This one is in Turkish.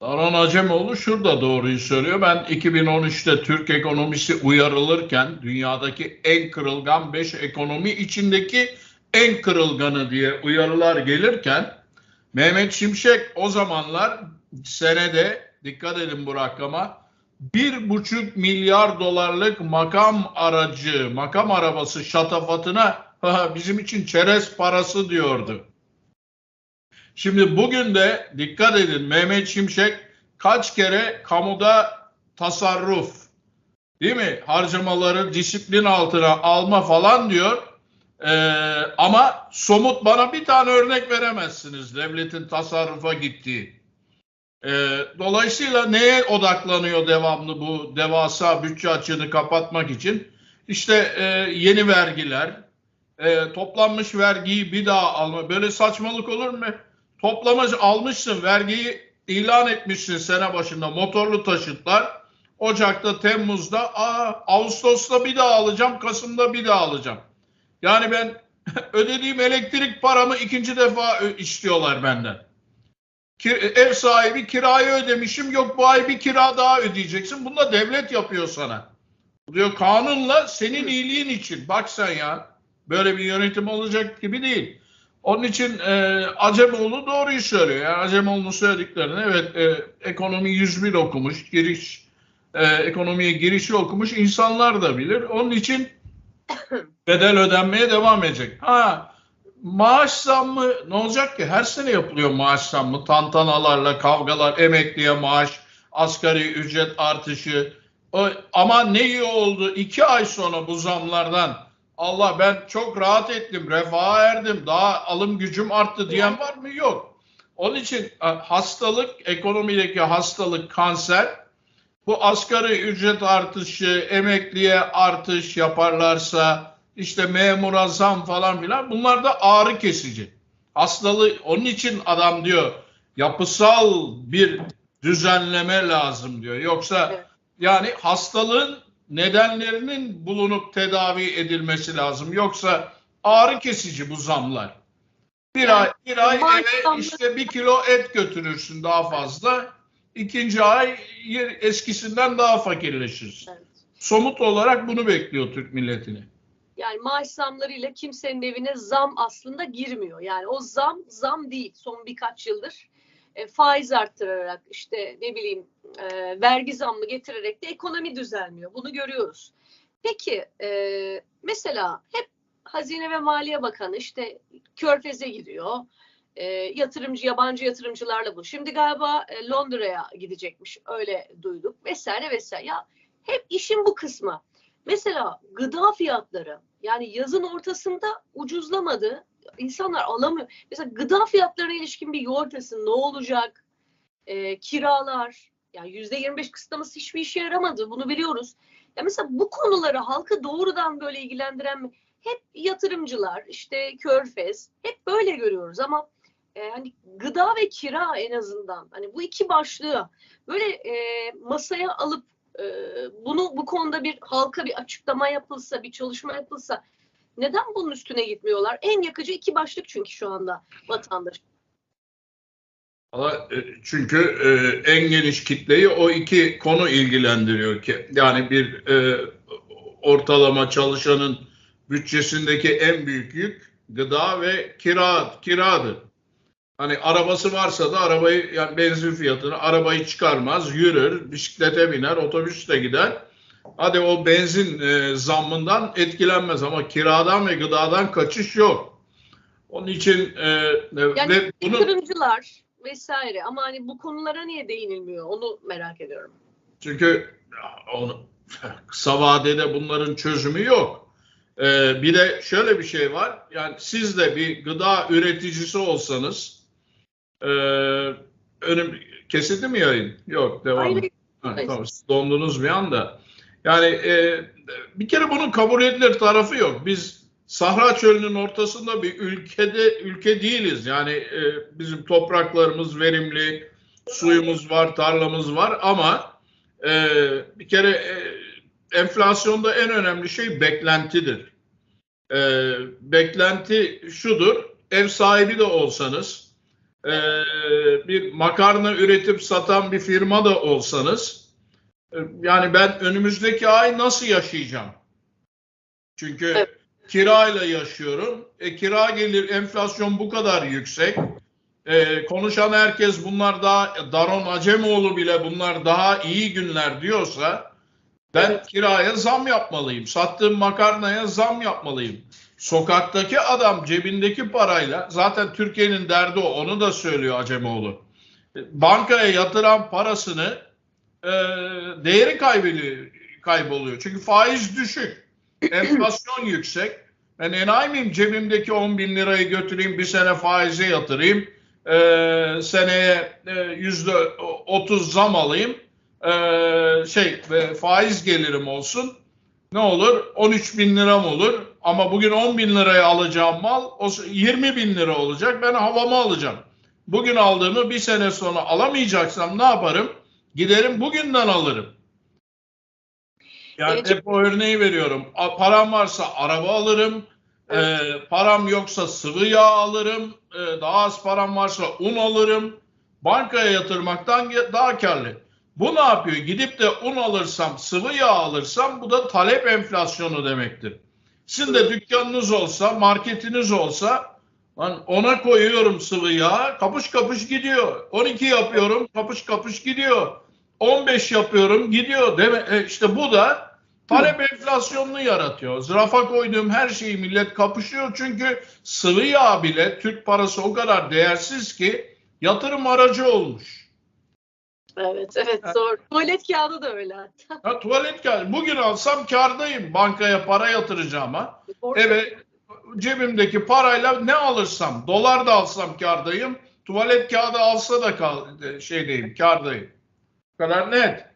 Daran Acemoğlu şurada doğruyu söylüyor. Ben 2013'te Türk ekonomisi uyarılırken dünyadaki en kırılgan 5 ekonomi içindeki en kırılganı diye uyarılar gelirken Mehmet Şimşek o zamanlar senede dikkat edin bu rakama bir buçuk milyar dolarlık makam aracı, makam arabası şatafatına "Ha, bizim için çerez parası diyordu. Şimdi bugün de dikkat edin Mehmet Şimşek kaç kere kamuda tasarruf değil mi? Harcamaları disiplin altına alma falan diyor. Ee, ama somut bana bir tane örnek veremezsiniz devletin tasarrufa gittiği. Ee, dolayısıyla neye odaklanıyor devamlı bu devasa bütçe açığını kapatmak için? İşte e, yeni vergiler, e, toplanmış vergiyi bir daha alma. Böyle saçmalık olur mu? Toplamış almışsın vergiyi ilan etmişsin sene başında motorlu taşıtlar. Ocak'ta, Temmuz'da, aa, Ağustos'ta bir daha alacağım, Kasım'da bir daha alacağım. Yani ben ödediğim elektrik paramı ikinci defa istiyorlar benden. Ki- Ev sahibi kirayı ödemişim, yok bu ay bir kira daha ödeyeceksin. Bunu da devlet yapıyor sana. Diyor kanunla senin iyiliğin için. Bak sen ya, böyle bir yönetim olacak gibi değil. Onun için e, Acemoğlu doğruyu söylüyor. Yani Acemoğlu'nun söylediklerini evet e, ekonomi 101 okumuş, giriş e, ekonomiye girişi okumuş insanlar da bilir. Onun için bedel ödenmeye devam edecek. Ha maaş zammı ne olacak ki? Her sene yapılıyor maaş zammı. Tantanalarla, kavgalar, emekliye maaş, asgari ücret artışı. O, ama ne iyi oldu iki ay sonra bu zamlardan Allah ben çok rahat ettim, refaha erdim, daha alım gücüm arttı diyen var mı? Yok. Onun için e, hastalık, ekonomideki hastalık, kanser, bu asgari ücret artışı, emekliye artış yaparlarsa, işte memura zam falan filan bunlar da ağrı kesici. Hastalığı, onun için adam diyor yapısal bir düzenleme lazım diyor. Yoksa yani hastalığın nedenlerinin bulunup tedavi edilmesi lazım. Yoksa ağrı kesici bu zamlar. Bir Yani ay, bir ay eve işte bir kilo et götürürsün daha fazla. İkinci ay eskisinden daha fakirleşirsin. Evet. Somut olarak bunu bekliyor Türk milletini. Yani maaş zamlarıyla kimsenin evine zam aslında girmiyor. Yani o zam zam değil son birkaç yıldır. E, faiz arttırarak işte ne bileyim e, vergi zammı getirerek de ekonomi düzelmiyor. Bunu görüyoruz. Peki e, mesela hep Hazine ve Maliye Bakanı işte Körfez'e gidiyor. E, yatırımcı, yabancı yatırımcılarla bu. Şimdi galiba e, Londra'ya gidecekmiş. Öyle duyduk vesaire vesaire. Ya hep işin bu kısmı. Mesela gıda fiyatları yani yazın ortasında ucuzlamadı. İnsanlar alamıyor. Mesela gıda fiyatlarına ilişkin bir yol haritası ne olacak? Ee, kiralar yani yüzde 25 kısıtlaması hiçbir işe yaramadı. Bunu biliyoruz. Ya mesela bu konuları halkı doğrudan böyle ilgilendiren mi? Hep yatırımcılar işte körfez hep böyle görüyoruz ama e, hani gıda ve kira en azından hani bu iki başlığı böyle e, masaya alıp e, bunu bu konuda bir halka bir açıklama yapılsa, bir çalışma yapılsa neden bunun üstüne gitmiyorlar? En yakıcı iki başlık çünkü şu anda vatandaş. E, Çünkü e, en geniş kitleyi o iki konu ilgilendiriyor ki. Yani bir e, ortalama çalışanın bütçesindeki en büyük yük gıda ve kira kiradır. Hani arabası varsa da arabayı yani benzin fiyatını arabayı çıkarmaz, yürür, bisiklete biner, otobüste gider. Hadi o benzin e, zammından etkilenmez ama kiradan ve gıdadan kaçış yok. Onun için e, e, Yani ve bunu Yatırımcılar vesaire ama hani bu konulara niye değinilmiyor onu merak ediyorum. Çünkü onu, kısa vadede bunların çözümü yok. Ee, bir de şöyle bir şey var. Yani siz de bir gıda üreticisi olsanız e, önüm kesildi mi yayın? Yok devam. Hayır, Ha, tamam, dondunuz bir anda. Yani e, bir kere bunun kabul edilir tarafı yok. Biz Sahra Çölü'nün ortasında bir ülkede ülke değiliz. Yani e, bizim topraklarımız verimli, suyumuz var, tarlamız var ama e, bir kere e, enflasyonda en önemli şey beklentidir. E, beklenti şudur, ev sahibi de olsanız e, bir makarna üretip satan bir firma da olsanız yani ben önümüzdeki ay nasıl yaşayacağım? Çünkü Evet. kirayla yaşıyorum. E, kira gelir enflasyon bu kadar yüksek. E, konuşan herkes bunlar daha Daron Acemoğlu bile bunlar daha iyi günler diyorsa ben Evet. kiraya zam yapmalıyım. Sattığım makarnaya zam yapmalıyım. Sokaktaki adam cebindeki parayla zaten Türkiye'nin derdi o. Onu da söylüyor Acemoğlu. Bankaya yatıran parasını e, değeri kayboluyor, kayboluyor. Çünkü faiz düşük. Enflasyon yüksek. Ben enayi miyim cebimdeki 10 bin lirayı götüreyim bir sene faize yatırayım. E, seneye yüzde 30 zam alayım. E, şey e, faiz gelirim olsun. Ne olur? 13 bin liram olur. Ama bugün 10 bin liraya alacağım mal o 20 bin lira olacak. Ben havamı alacağım. Bugün aldığımı bir sene sonra alamayacaksam ne yaparım? Giderim bugünden alırım. Yani Gelecek- hep o örneği veriyorum. A- Param varsa araba alırım. Ee, param yoksa sıvı yağ alırım. Ee, daha az param varsa un alırım. Bankaya yatırmaktan daha karlı. Bu ne yapıyor? Gidip de un alırsam, sıvı yağ alırsam bu da talep enflasyonu demektir. Sizin de dükkanınız olsa, marketiniz olsa ona koyuyorum sıvı yağ, kapış kapış gidiyor. 12 yapıyorum, kapış kapış gidiyor. 15 yapıyorum, gidiyor. Deme, e, işte bu da talep enflasyonunu yaratıyor. Zırafa koyduğum her şeyi millet kapışıyor çünkü sıvı yağ bile Türk parası o kadar değersiz ki yatırım aracı olmuş. Evet, evet zor. Tuvalet kağıdı da öyle hatta. Ha, tuvalet kağıdı. Bugün alsam kardayım bankaya para yatıracağıma. Orada- Evet cebimdeki parayla ne alırsam dolar da alsam kardayım. Tuvalet kağıdı alsa da kal, şeydeyim kardayım. Bu kadar net.